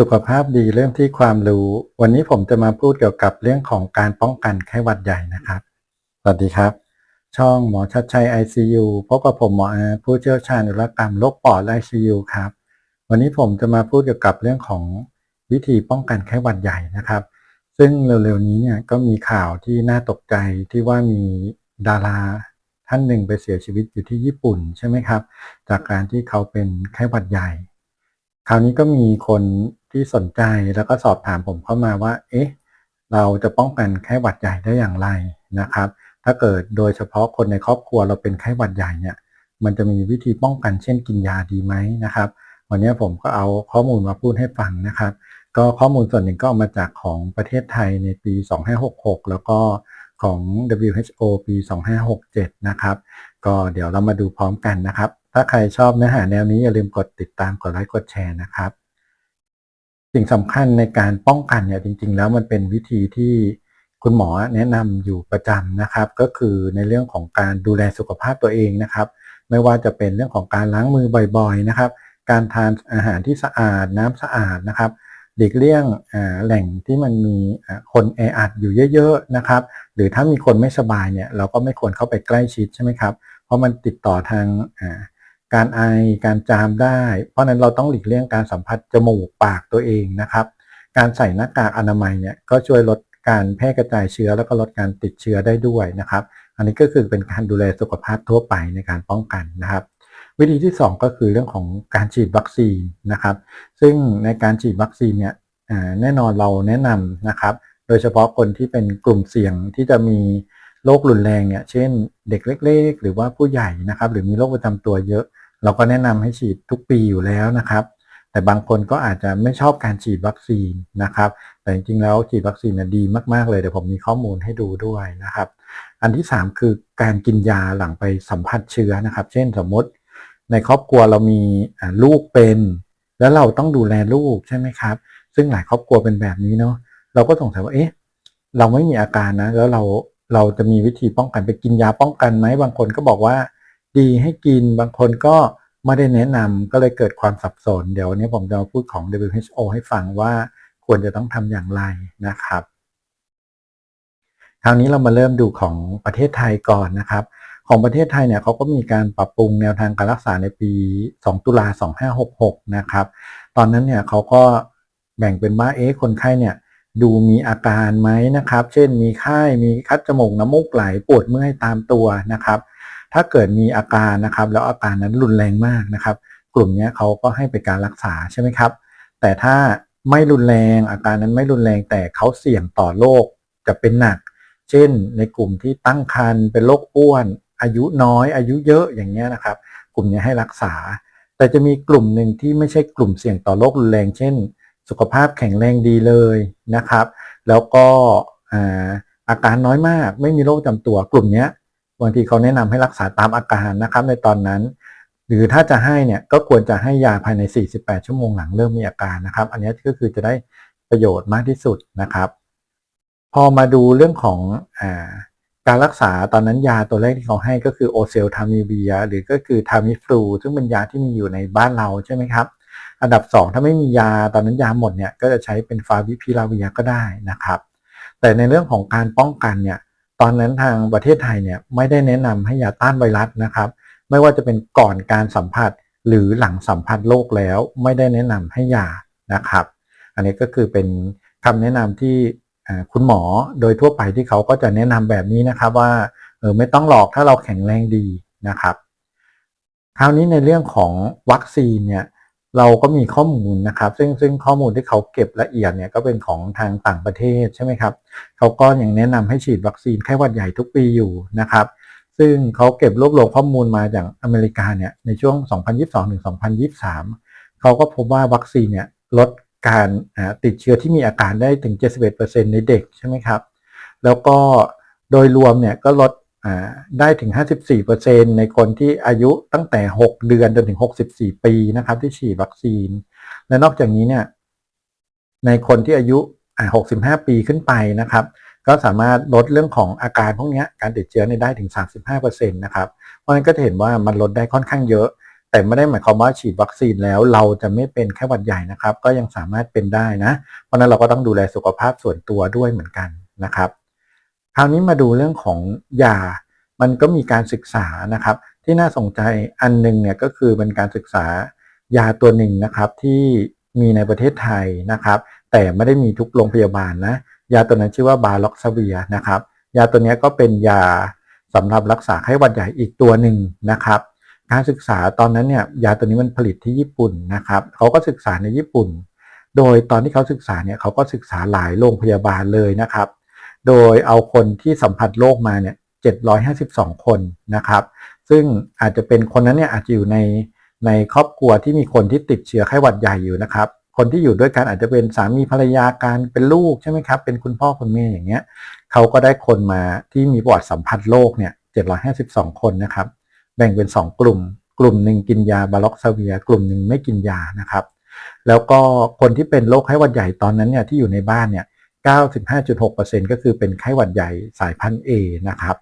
สุขภาพดีเริ่มที่ความรู้ วันนี้ผมจะมาพูดเกี่ยวกับเรื่องของการป้องกันไข้หวัดใหญ่นะครับ สวัสดีครับ ช่องหมอชัดชัย ICU พบกับผมหมออาผู้เชี่ยวชาญอุรกรรมโรคปอดและ ICU ครับ วันนี้ผมจะมาพูดเกี่ยวกับเรื่องของวิธีป้องกันไข้หวัดใหญ่นะครับ ซึ่งเร็วๆนี้เนี่ยก็มีข่าวที่น่าตกใจที่ว่ามีดาราท่านหนึ่งไปเสียชีวิตอยู่ที่ญี่ปุ่นใช่ไหมครับ จากการที่เขาเป็นไข้หวัดใหญ่ คราวนี้ก็มีคน ที่สนใจแล้วก็สอบถามผมเข้ามาว่า เอ๊ะ เราจะป้องกันไข้หวัดใหญ่ได้อย่างไรนะครับ ถ้าเกิดโดยเฉพาะคนในครอบครัวเราเป็นไข้หวัดใหญ่เนี่ย มันจะมีวิธีป้องกันเช่นกินยาดีไหมนะครับ วันนี้ผมก็เอาข้อมูลมาพูดให้ฟังนะครับ ก็ข้อมูลส่วนหนึ่งก็ามาจากของประเทศไทยในปี 2566 แล้วก็ของ WHO ปี 2567 นะครับ ก็เดี๋ยวเรามาดูพร้อมกันนะครับ ถ้าใครชอบเนื้อหาแนวนี้อย่าลืมกดติดตาม กดไลค์ กดแชร์นะครับ สิ่งสำคัญในการป้องกันเนี่ยจริง ๆ แล้วมันเป็นวิธีที่คุณหมอแนะนำอยู่ประจำนะครับ ก็คือในเรื่องของการดูแลสุขภาพตัวเองนะครับ ไม่ว่าจะเป็นเรื่องของการล้างมือบ่อยๆนะครับ การทานอาหารที่สะอาดน้ำสะอาดนะครับหลีกเลี่ยงแหล่งที่มันมีคนแออัดอยู่เยอะๆนะครับ หรือถ้ามีคนไม่สบายเนี่ยเราก็ไม่ควรเข้าไปใกล้ชิดใช่ไหมครับ เพราะมันติดต่อทาง การไอการจามได้ เพราะนั้นเราต้องหลีกเลี่ยงการสัมผัสจมูกปากตัวเองนะครับ การใส่หน้ากากอนามัยเนี่ยก็ช่วยลดการแพร่กระจายเชื้อแล้วก็ลดการติดเชื้อได้ด้วยนะครับ อันนี้ก็คือเป็นการดูแลสุขภาพทั่วไปในการป้องกันนะครับ วิธีที่ 2 ก็คือเรื่องของการฉีดวัคซีนนะครับ ซึ่งในการฉีดวัคซีนเนี่ยแน่นอนเราแนะนำนะครับ โดยเฉพาะคนที่เป็นกลุ่มเสี่ยงที่จะมีโรครุนแรงเนี่ย เช่น เด็กเล็ก ๆ หรือว่าผู้ใหญ่นะครับ หรือมีโรคประจำตัวเยอะ เราก็แนะนำให้ฉีดทุกปีอยู่แล้วนะครับ แต่บางคนก็อาจจะไม่ชอบการฉีดวัคซีนนะครับ แต่จริงๆแล้วฉีดวัคซีนดีมากๆเลยเดี๋ยวผมมีข้อมูลให้ดูด้วยนะครับ อันที่ 3 คือการกินยาหลังไปสัมผัสเชื้อนะครับ เช่นสมมติในครอบครัวเรามีลูกเป็น แล้วเราต้องดูแลลูกใช่ไหมครับ ซึ่งหลายครอบครัวเป็นแบบนี้เนาะเราก็สงสัยว่าเอ๊ะเราไม่มีอาการนะ แล้วเราเราจะมีวิธีป้องกันไปกินยาป้องกันไหมบางคนก็บอกว่า ดีให้กินบางคนก็ ไม่ได้แนะนำก็เลยเกิดความสับสน เดี๋ยววันนี้ผมจะมาพูดของ WHO ให้ฟังว่าควรจะต้องทำอย่างไรนะครับ คราวนี้เรามาเริ่มดูของประเทศไทยก่อนนะครับ ของประเทศไทยเนี่ยเขาก็มีการปรับปรุงแนวทางการรักษาในปี 2 ตุลา 2566 นะครับ ตอนนั้นเนี่ยเขาก็แบ่งเป็นว่าเอ๊ะคนไข้เนี่ยดูมีอาการไหมนะครับ เช่นมีไข้ มีคัดจมูกน้ำมูกไหล ปวดเมื่อยตามตัวนะครับ ถ้าเกิดมีอาการนะครับ แล้วอาการนั้นรุนแรงมากนะครับ กลุ่มนี้เขาก็ให้ไปการรักษาใช่ไหมครับ แต่ถ้าไม่รุนแรงอาการนั้นไม่รุนแรงแต่เขาเสี่ยงต่อโรคจะเป็นหนัก เช่น ในกลุ่มที่ตั้งครรภ์เป็นโรคอ้วน อายุน้อย อายุเยอะอย่างเงี้ยนะครับ กลุ่มนี้ให้รักษา แต่จะมีกลุ่มหนึ่งที่ไม่ใช่กลุ่มเสี่ยงต่อโรครุนแรง เช่น สุขภาพแข็งแรงดีเลยนะครับ แล้วก็อาการน้อยมาก ไม่มีโรคจำตัวกลุ่มนี้ บางทีเขาแนะนำให้รักษาตามอาการนะครับในตอนนั้น หรือถ้าจะให้เนี่ยก็ควรจะให้ยาภายใน 48 ชั่วโมงหลังเริ่มมีอาการนะครับ อันนี้ก็คือจะได้ประโยชน์มากที่สุดนะครับ พอมาดูเรื่องของอาการรักษาตอนนั้นยาตัวแรกที่เขาให้ก็คือโอเซลทามิเบียหรือก็คือทามิฟลูซึ่งเป็นยาที่มีอยู่ในบ้านเราใช่ไหมครับ อันดับ 2 ถ้าไม่มียาตอนนั้นยาหมดเนี่ยก็จะใช้เป็นฟาวิพิลาเวียก็ได้นะครับ แต่ในเรื่องของการป้องกันเนี่ย ตอนนั้นทางประเทศไทยเนี่ยไม่ได้แนะนำให้ยาต้านไวรัสนะครับ ไม่ว่าจะเป็นก่อนการสัมผัสหรือหลังสัมผัสโรคแล้วไม่ได้แนะนำให้ยานะครับ อันนี้ก็คือเป็นคำแนะนำที่คุณหมอโดยทั่วไปที่เขาก็จะแนะนำแบบนี้นะครับว่าเออไม่ต้องหลอกถ้าเราแข็งแรงดีนะครับ คราวนี้ในเรื่องของวัคซีนเนี่ย เราก็มีข้อมูลนะครับ ซึ่งซึ่งข้อมูลที่เขาเก็บละเอียดเนี่ยก็เป็นของทางต่างประเทศใช่ไหมครับเขาก็ยังแนะนำให้ฉีดวัคซีนไข้หวัดใหญ่ทุกปีอยู่นะครับ ซึ่งเขาเก็บรวบรวมข้อมูลมาจากอเมริกาเนี่ยในช่วง 2022ถึง2023 เขาก็พบว่าวัคซีนเนี่ยลดการติดเชื้อที่มีอาการได้ถึง 71%ในเด็กใช่ไหมครับ แล้วก็โดยรวมเนี่ยก็ลด ได้ถึง 54%ในคนที่อายุตั้งแต่ 6 เดือนจนถึง 64 ปีนะครับ ที่ฉีดวัคซีน และนอกจากนี้เนี่ยในคนที่อายุ 65 ปีขึ้นไปนะครับ ก็สามารถลดเรื่องของอาการพวกนี้การติดเชื้อได้ถึง 35%นะครับ เพราะฉะนั้นก็จะเห็นว่ามันลดได้ค่อนข้างเยอะ แต่ไม่ได้หมายความว่าฉีดวัคซีนแล้วเราจะไม่เป็นแค่หวัดใหญ่นะครับ ก็ยังสามารถเป็นได้นะ เพราะนั้นเราก็ต้องดูแลสุขภาพส่วนตัวด้วยเหมือนกันนะครับ คราวนี้มาดูเรื่องของยา มันก็มีการศึกษานะครับ ที่น่าสนใจอันหนึงเนี่ยก็คือเป็นการศึกษายาตัวหนึ่งนะครับที่มีในประเทศไทยนะครับ แต่ไม่ได้มีทุกโรงพยาบาลนะยาตัวนั้นชื่อว่าบาล็อกซาเวียนะครับ ยาตัวนี้ก็เป็นยาสำหรับรักษาไข้หวัดใหญ่อีกตัวหนึ่งนะครับ การศึกษาตอนนั้นเนี่ยยาตัวนี้มันผลิตที่ญี่ปุ่นนะครับเขาก็ศึกษาในญี่ปุ่น โดยตอนที่เขาศึกษาเนี่ยเขาก็ศึกษาหลายโรงพยาบาลเลยนะครับ โดยเอาคนที่สัมผัสโรคมาเนี่ย752 คนนะครับ ซึ่งอาจจะเป็นคนนั้นเนี่ยอาจจะอยู่ในในครอบครัวที่มีคนที่ติดเชื้อไข้หวัดใหญ่อยู่นะครับ คนที่อยู่ด้วยกันอาจจะเป็นสามีภรรยาการเป็นลูกใช่ไหมครับ เป็นคุณพ่อคุณแม่อย่างเงี้ยเขาก็ได้คนมาที่มีประวัติสัมผัสโรคเนี่ย752 คนนะครับ แบ่งเป็น 2 กลุ่ม กลุ่มหนึ่งกินยาบาล็อกซาเวีย กลุ่มหนึ่งไม่กินยานะครับ แล้วก็คนที่เป็นโรคไข้หวัดใหญ่ตอนนั้นเนี่ยที่อยู่ในบ้านเนี่ย 95.6%ก็คือเป็นไข้หวัดใหญ่สายพันธุ์ A นะครับ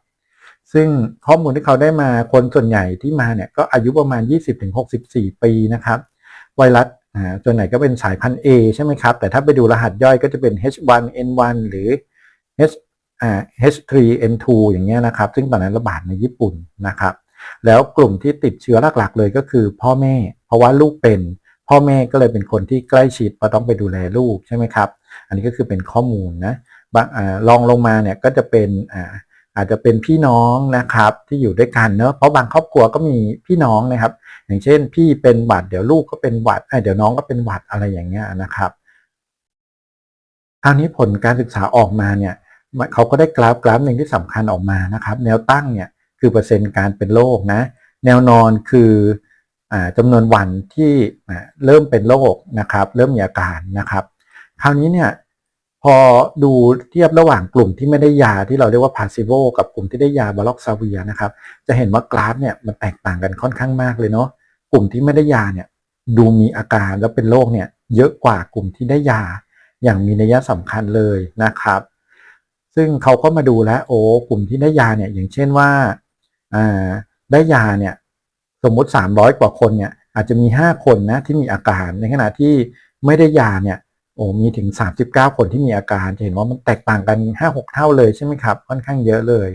ซึ่งข้อมูลที่เขาได้มาคนส่วนใหญ่ที่มาเนี่ยก็อายุประมาณ 20-64 ปีนะครับ ไวรัสอ่าส่วนไหนก็เป็นสายพันธุ์ A ใช่ไหมครับ แต่ถ้าไปดูรหัสย่อยก็จะเป็น H1N1 หรือ H H3N2 อย่างเงี้ยนะครับ ซึ่งตอนนั้นระบาดในญี่ปุ่นนะครับ แล้วกลุ่มที่ติดเชื้อหลักๆเลยก็คือพ่อแม่ เพราะว่าลูกเป็น พ่อแม่ก็เลยเป็นคนที่ใกล้ชิดเพราะต้องไปดูแลลูกใช่ไหมครับ อันนี้ก็คือเป็นข้อมูลนะบางอลองลงมาเนี่ยก็จะเป็นอ่าอาจจะเป็นพี่น้องนะครับที่อยู่ด้วยกันเนอะเพราะบางครอบครัวก็มีพี่น้องนะครับ อย่างเช่น พี่เป็นหวัดเดี๋ยวลูกก็เป็นหวัดเดี๋ยวน้องก็เป็นหวัดอะไรอย่างเงี้ยนะครับคราวนี้ผลการศึกษาออกมาเนี่ยเขาก็ได้กราฟกราฟหนึ่งที่สำคัญออกมานะครับ แนวตั้งเนี่ยคือเปอร์เซ็นต์การเป็นโรคนะ แนวนอนคืออ่าจำนวนวันที่เริ่มเป็นโรคนะครับ เริ่มมีอาการนะครับ คราวนี้เนี่ย พอดูเทียบระหว่างกลุ่มที่ไม่ได้ยาที่เราเรียกว่าพาซิโวกับกลุ่มที่ได้ยาบล็อกซาเวียนะครับ จะเห็นว่ากราฟเนี่ยมันแตกต่างกันค่อนข้างมากเลยเนาะกลุ่มที่ไม่ได้ยาเนี่ยดูมีอาการแล้วเป็นโรคเนี่ยเยอะกว่ากลุ่มที่ได้ยาอย่างมีนัยสำคัญเลยนะครับ ซึ่งเขาก็มาดูแล้วโอ้กลุ่มที่ได้ยาเนี่ยอย่างเช่นว่าอ่าได้ยาเนี่ยสมมุติ 300 กว่าคนเนี่ยอาจจะมี 5 คนนะที่มีอาการในขณะที่ไม่ได้ยาเนี่ย อ้มีถึง 39 คนที่มีอาการจะเห็นว่ามันแตกต่างกัน 5-6 เท่าเลยใช่ไหมครับ ค่อนข้างเยอะเลย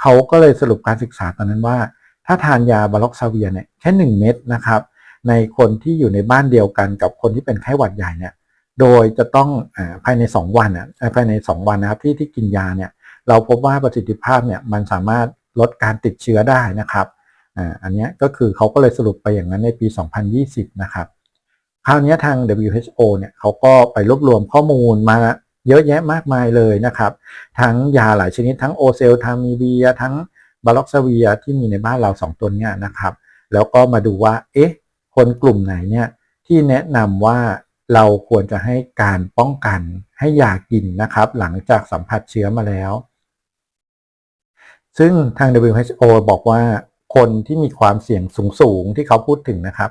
เขาก็เลยสรุปการศึกษาตอนนั้นว่า ถ้าทานยาบาล็อกซาเวียเนี่ยแค่ 1 เม็ดนะครับในคนที่อยู่ในบ้านเดียวกันกับคนที่เป็นไข้หวัดใหญ่เนี่ยโดยจะต้องอภายใน 2 วันอะภายใน 2 วันนะครับที่ที่กินยาเนี่ยเราพบว่าประสิทธิภาพเนี่ยมันสามารถลดการติดเชื้อได้นะครับอ่าอันนี้ก็คือเขาก็เลยสรุปไปอย่างนั้นในปี 2020 นะครับ คราวนี้ทาง WHO เนี่ยเขาก็ไปรวบรวมข้อมูลมาเยอะแยะมากมายเลยนะครับ ทั้งยาหลายชนิดทั้งโอเซลทามีเบียทั้งบาล็อกซาเวียที่มีในบ้านเรา 2 ตัวเนี้ยนะครับ แล้วก็มาดูว่า เอ๊ะ คนกลุ่มไหนเนี่ยที่แนะนำว่าเราควรจะให้การป้องกันให้ยากินนะครับ หลังจากสัมผัสเชื้อมาแล้ว ซึ่งทาง WHO บอกว่าคนที่มีความเสี่ยงสูงๆที่เขาพูดถึงนะครับ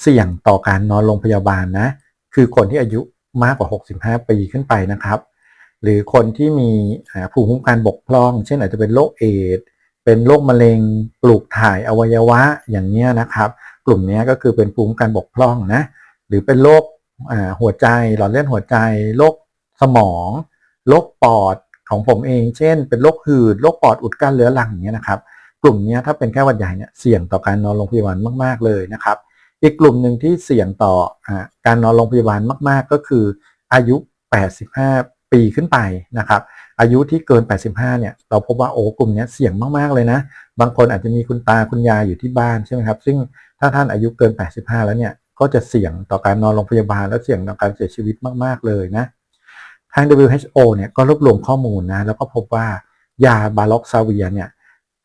เสี่ยงต่อการนอนโรงพยาบาลนะ คือคนที่อายุมากกว่า 65 ปีขึ้นไปนะครับ หรือคนที่มีภูมิคุ้มกันบกพร่อง เช่นอาจจะเป็นโรคเอดเป็นโรคมะเร็งปลูกถ่ายอวัยวะอย่างเนี้ยนะครับ กลุ่มนี้ก็คือเป็นภูมิคุ้มกันบกพร่องนะ หรือเป็นโรคหัวใจหลอดเลือดหัวใจโรคสมองโรคปอดของผมเอง เช่น เป็นโรคหืดโรคปอดอุดกั้นเรื้อรังอย่างเงี้ยนะครับ กลุ่มนี้ถ้าเป็นแค่วัดใหญ่เนี่ยเสี่ยงต่อการนอนโรงพยาบาลมาก ๆเลยนะครับ อีกกลุ่มหนึ่งที่เสี่ยงต่ออการนอนโรงพยาบาลมาก ๆ ก็คืออายุ 85 ปีขึ้นไปนะครับ อายุที่เกิน 85 เนี่ย เราพบว่าโอ้กลุ่มนี้เสี่ยงมาก ๆ เลยนะ บางคนอาจจะมีคุณตาคุณยายอยู่ที่บ้านใช่ไหมครับ ซึ่งถ้าท่านอายุเกิน 85 แล้วเนี่ยก็จะเสี่ยงต่อการนอนโรงพยาบาลและเสี่ยงต่อการเสียชีวิตมาก ๆ เลยนะ ทาง WHO เนี่ยก็รวบรวมข้อมูลนะ แล้วก็พบว่ายาบาล็อกซาเวียเนี่ย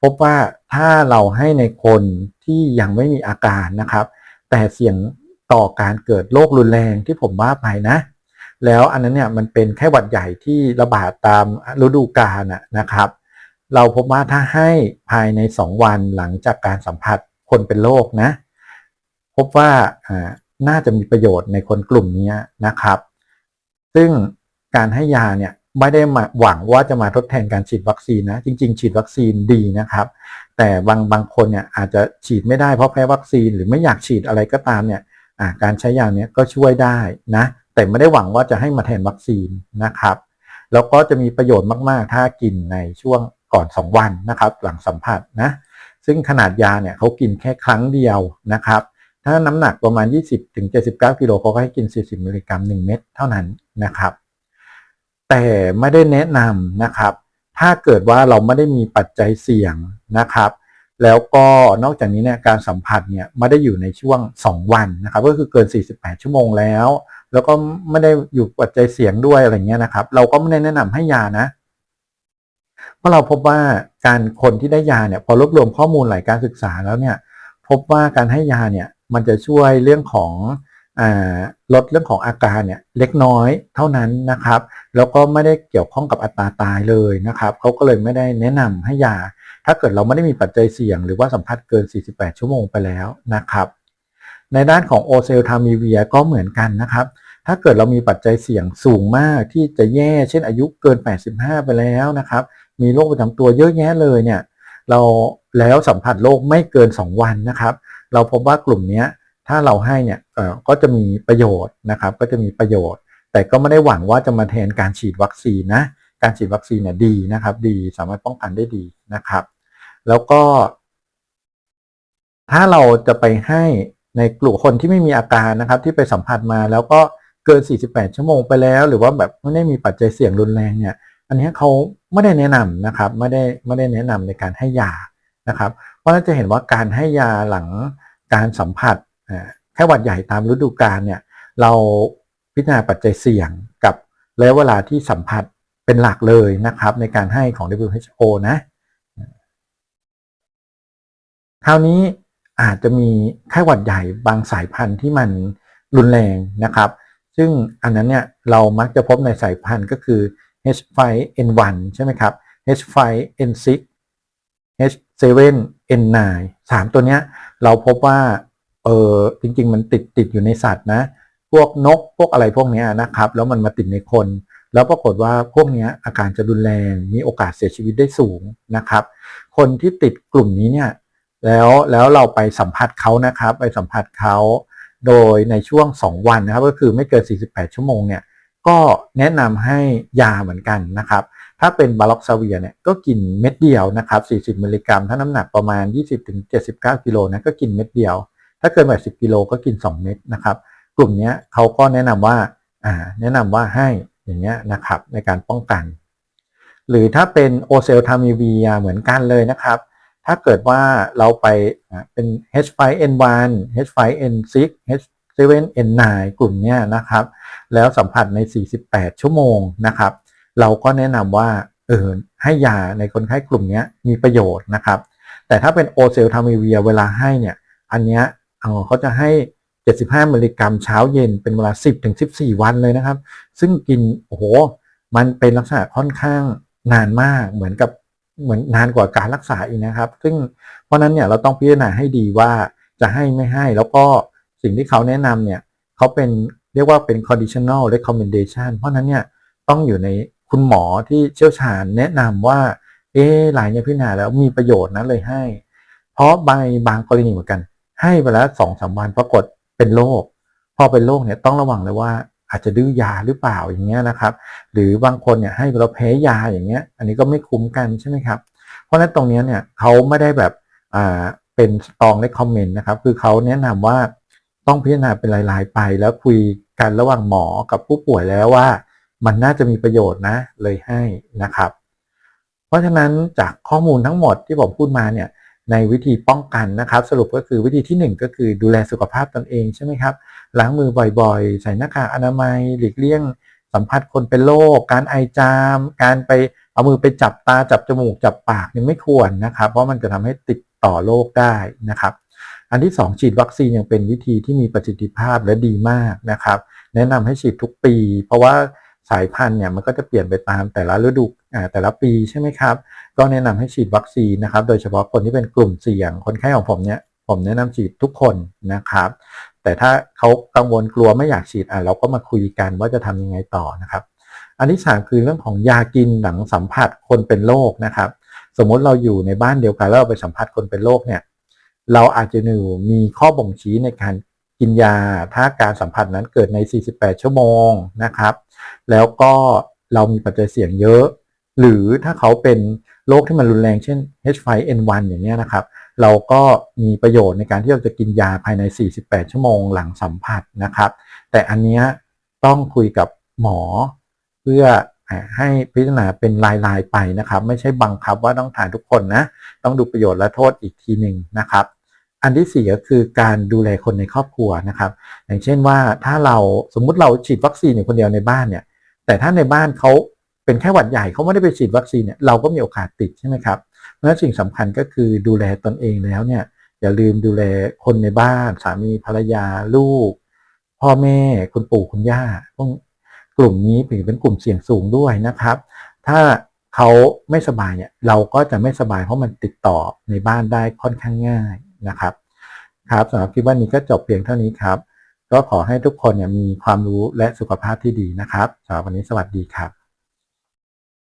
พบว่าถ้าเราให้ในคนที่ยังไม่มีอาการนะครับ แต่เสี่ยงต่อการเกิดโรครุนแรงที่ผมว่าไปนะ แล้วอันนั้นเนี่ยมันเป็นแค่หวัดใหญ่ที่ระบาดตามฤดูกาลนะครับ เราพบว่าถ้าให้ภายใน 2 วันหลังจากการสัมผัสคนเป็นโรคนะ พบว่าอ่าน่าจะมีประโยชน์ในคนกลุ่มนี้นะครับ ซึ่งการให้ยาเนี่ยไม่ได้หวังว่าจะมาทดแทนการฉีดวัคซีนนะ จริง ๆ ฉีดวัคซีนดีนะครับ แต่บางบางคนเนี่ยอาจจะฉีดไม่ได้เพราะแพ้วัคซีนหรือไม่อยากฉีดอะไรก็ตามเนี่ยการใช้ยาเนี้ยก็ช่วยได้นะแต่ไม่ได้หวังว่าจะให้มาแทนวัคซีนนะครับแล้วก็จะมีประโยชน์มาก ๆ ถ้ากินในช่วงก่อน 2 วันนะครับ หลังสัมผัสนะซึ่งขนาดยาเนี่ยเขากินแค่ครั้งเดียวนะครับ ถ้าน้ำหนักประมาณ 20-79 กิโลเขาก็ให้กิน 40 มิลลิกรัม 1 เม็ดเท่านั้นนะครับ แต่ไม่ได้แนะนำนะครับ ถ้าเกิดว่าเราไม่ได้มีปัจจัยเสี่ยงนะครับ แล้วก็นอกจากนี้เนี่ยการสัมผัสเนี่ยไม่ได้อยู่ในช่วง 2 วันนะครับ ก็คือเกิน 48 ชั่วโมงแล้ว แล้วก็ไม่ได้อยู่ปัจจัยเสี่ยงด้วยอะไรเงี้ยนะครับ เราก็ไม่ได้แนะนำให้ยานะเพราะเราพบว่าการคนที่ได้ยาเนี่ยพอรวบรวมข้อมูลหลายการศึกษาแล้วเนี่ยพบว่าการให้ยาเนี่ยมันจะช่วยเรื่องของ ลดเรื่องของอาการเนี่ยเล็กน้อยเท่านั้นนะครับ แล้วก็ไม่ได้เกี่ยวข้องกับอัตราตายเลยนะครับเขาก็เลยไม่ได้แนะนำให้ยา ถ้าเกิดเราไม่ได้มีปัจจัยเสี่ยง หรือว่าสัมผัสเกิน 48 ชั่วโมงไปแล้วนะครับ ในด้านของโอเซลทามีเวียก็เหมือนกันนะครับ ถ้าเกิดเรามีปัจจัยเสี่ยงสูงมากที่จะแย่ เช่นอายุเกิน 85 ไปแล้วนะครับ มีโรคประจำตัวเยอะแยะเลยเนี่ยเราแล้วสัมผัสโรคไม่เกิน 2 วันนะครับ เราพบว่ากลุ่มนี้ ถ้าเราให้เนี่ยก็จะมีประโยชน์นะครับ ก็จะมีประโยชน์ แต่ก็ไม่ได้หวังว่าจะมาแทนการฉีดวัคซีนนะ การฉีดวัคซีนเนี่ยดีนะครับ ดีสามารถป้องกันได้ดีนะครับ แล้วก็ ถ้าเราจะไปให้ในกลุ่มคนที่ไม่มีอาการนะครับ ที่ไปสัมผัสมาแล้วก็เกิน 48 ชั่วโมงไปแล้ว หรือว่าแบบไม่ได้มีปัจจัยเสี่ยงรุนแรงเนี่ย อันนี้เขาไม่ได้แนะนำนะครับ ไม่ได้ไม่ได้แนะนำในการให้ยานะครับ เพราะฉะนั้นจะเห็นว่าการให้ยาหลังการสัมผัส แค่หวัดใหญ่ตามฤดูกาลเนี่ยเราพิจารณาปัจจัยเสี่ยงกับระยะเวลาที่สัมผัสเป็นหลักเลยนะครับ ในการให้ของ WHO นะคราวนี้อาจจะมีไข้หวัดใหญ่บางสายพันธุ์ที่มันรุนแรงนะครับ ซึ่งอันนั้นเนี่ยเรามักจะพบในสายพันธุ์ก็คือ H5N1 ใช่ไหมครับ H5N6 H7N9 3 ตัวเนี้ยเราพบว่า เออจริง ๆ มันติดติดอยู่ในสัตว์นะ พวกนกพวกอะไรพวกนี้นะครับ แล้วมันมาติดในคน แล้วปรากฏว่าพวกนี้อาการจะรุนแรงมีโอกาสเสียชีวิตได้สูงนะครับ คนที่ติดกลุ่มนี้เนี่ยแล้วแล้วเราไปสัมผัสเขานะครับ ไปสัมผัสเขาโดยในช่วง 2 วันนะครับ ก็คือไม่เกิน 48 ชั่วโมงเนี่ยก็แนะนำให้ยาเหมือนกันนะครับ ถ้าเป็นบาล็อกซาเวียเนี่ยก็กินเม็ดเดียวนะครับ 40 มิลลิกรัม ถ้าน้ำหนักประมาณ 20-79 กิโลนะก็กินเม็ดเดียว ถ้าเกิน80กิโลก็กิน 2 เม็ดนะครับ กลุ่มนี้เขาก็แนะนำว่าอ่าแนะนำว่าให้อย่างเงี้ยนะครับในการป้องกัน หรือถ้าเป็นโอเซลทามีวียเหมือนกันเลยนะครับ ถ้าเกิดว่าเราไปเป็น H5N1 H5N6 H7N9 กลุ่มนี้นะครับ แล้วสัมผัสใน 48 ชั่วโมงนะครับ เราก็แนะนำว่าเออให้ยาในคนไข้กลุ่มนี้มีประโยชน์นะครับ แต่ถ้าเป็นโอเซลทามีเวียเวลาให้เนี่ยอันนี้ เขาจะให้ 75มิลลิกรัมเช้าเย็นเป็นเวลา 10ถึง14 วันเลยนะครับ ซึ่งกินโอ้โหมันเป็นลักษณะค่อนข้างนานมากเหมือนกับเหมือนนานกว่าการรักษาอีกนะครับ ซึ่งเพราะนั้นเนี่ยเราต้องพิจารณาให้ดีว่าจะให้ไม่ให้ แล้วก็สิ่งที่เขาแนะนำเนี่ยเขาเป็นเรียกว่าเป็น conditional recommendation เพราะนั้นเนี่ยต้องอยู่ในคุณหมอที่เชี่ยวชาญแนะนำว่าเอ๊หลายเนี่ยพิจารณาแล้วมีประโยชน์นะเลยให้ เพราะบางบางกรณีเหมือนกัน ให้ไปแล้วสองสามวันปรากฏเป็นโรคพอเป็นโรคเนี่ยต้องระวังเลยว่าอาจจะดื้อยาหรือเปล่าอย่างเงี้ยนะครับ หรือบางคนเนี่ยให้เราแพ้ยาอย่างเงี้ย อันนี้ก็ไม่คุ้มกันใช่ไหมครับ เพราะฉะนั้นตรงนี้เนี่ยเขาไม่ได้แบบอ่าเป็นสตองในคอมเมนต์นะครับคือเขาแนะนำว่าต้องพิจารณาเป็นรายๆไป แล้วคุยกันระหว่างหมอกับผู้ป่วยแล้วว่า มันน่าจะมีประโยชน์นะเลยให้นะครับ เพราะฉะนั้นจากข้อมูลทั้งหมดที่ผมพูดมาเนี่ย ในวิธีป้องกันนะครับ สรุปก็คือวิธีที่ 1 ก็คือดูแลสุขภาพตนเองใช่ไหมครับล้างมือบ่อยๆ ใส่หน้ากากอนามัย หลีกเลี่ยง สัมผัสคนเป็นโรคการไอจาม การไปเอามือไปจับตาจับจมูกจับปากนี่ไม่ควรนะครับ เพราะมันจะทำให้ติดต่อโรคได้นะครับ อันที่ 2 ฉีดวัคซีนยังเป็นวิธีที่มีประสิทธิภาพและดีมากนะครับ แนะนำให้ฉีดทุกปี เพราะว่า สายพันธุ์เนี่ยมันก็จะเปลี่ยนไปตามแต่ละฤดูแต่ละปีใช่ไหมครับ ก็แนะนำให้ฉีดวัคซีนนะครับ โดยเฉพาะคนที่เป็นกลุ่มเสี่ยงคนไข้ของผมเนี่ยผมแนะนำฉีดทุกคนนะครับ แต่ถ้าเขากังวลกลัวไม่อยากฉีดอะเราก็มาคุยกันว่าจะทำยังไงต่อนะครับ อันที่สามคือเรื่องของยากินหลังสัมผัสคนเป็นโรคนะครับ สมมติเราอยู่ในบ้านเดียวกันแล้วเราไปสัมผัสคนเป็นโรคเนี่ยเราอาจจะมีข้อบ่งชี้ในการกินยาถ้าการสัมผัสนั้นเกิดใน 48 ชั่วโมงนะครับ แล้วก็เรามีปัจจัยเสี่ยงเยอะ หรือถ้าเขาเป็นโรคที่มันรุนแรงเช่น H5N1 อย่างเงี้ยนะครับ เราก็มีประโยชน์ในการที่เราจะกินยาภายใน 48 ชั่วโมงหลังสัมผัสนะครับ แต่อันเนี้ยต้องคุยกับหมอ เพื่อให้พิจารณาเป็นรายๆไปนะครับ ไม่ใช่บังคับว่าต้องทานทุกคนนะ ต้องดูประโยชน์และโทษอีกทีหนึ่งนะครับ อันที่สี่ก็คือการดูแลคนในครอบครัวนะครับ อย่างเช่นว่าถ้าเราสมมุติเราฉีดวัคซีนอยู่คนเดียวในบ้านเนี่ย แต่ถ้าในบ้านเขาเป็นแค่หวัดใหญ่เขาไม่ได้ไปฉีดวัคซีนเนี่ยเราก็มีโอกาสติดใช่ไหมครับเพราะฉะนั้นสิ่งสำคัญก็คือดูแลตนเองแล้วเนี่ยอย่าลืมดูแลคนในบ้าน สามีภรรยาลูก พ่อแม่คุณปู่คุณย่าพวกกลุ่มนี้ถือเป็นกลุ่มเสี่ยงสูงด้วยนะครับ ถ้าเขาไม่สบายเนี่ยเราก็จะไม่สบายเพราะมันติดต่อในบ้านได้ค่อนข้างง่ายนะครับ ครับสำหรับคลิปวันนี้ก็จบเพียงเท่านี้ครับ ก็ขอให้ทุกคนเนี่ยมีความรู้และสุขภาพที่ดีนะครับสำหรับวันนี้สวัสดีครับ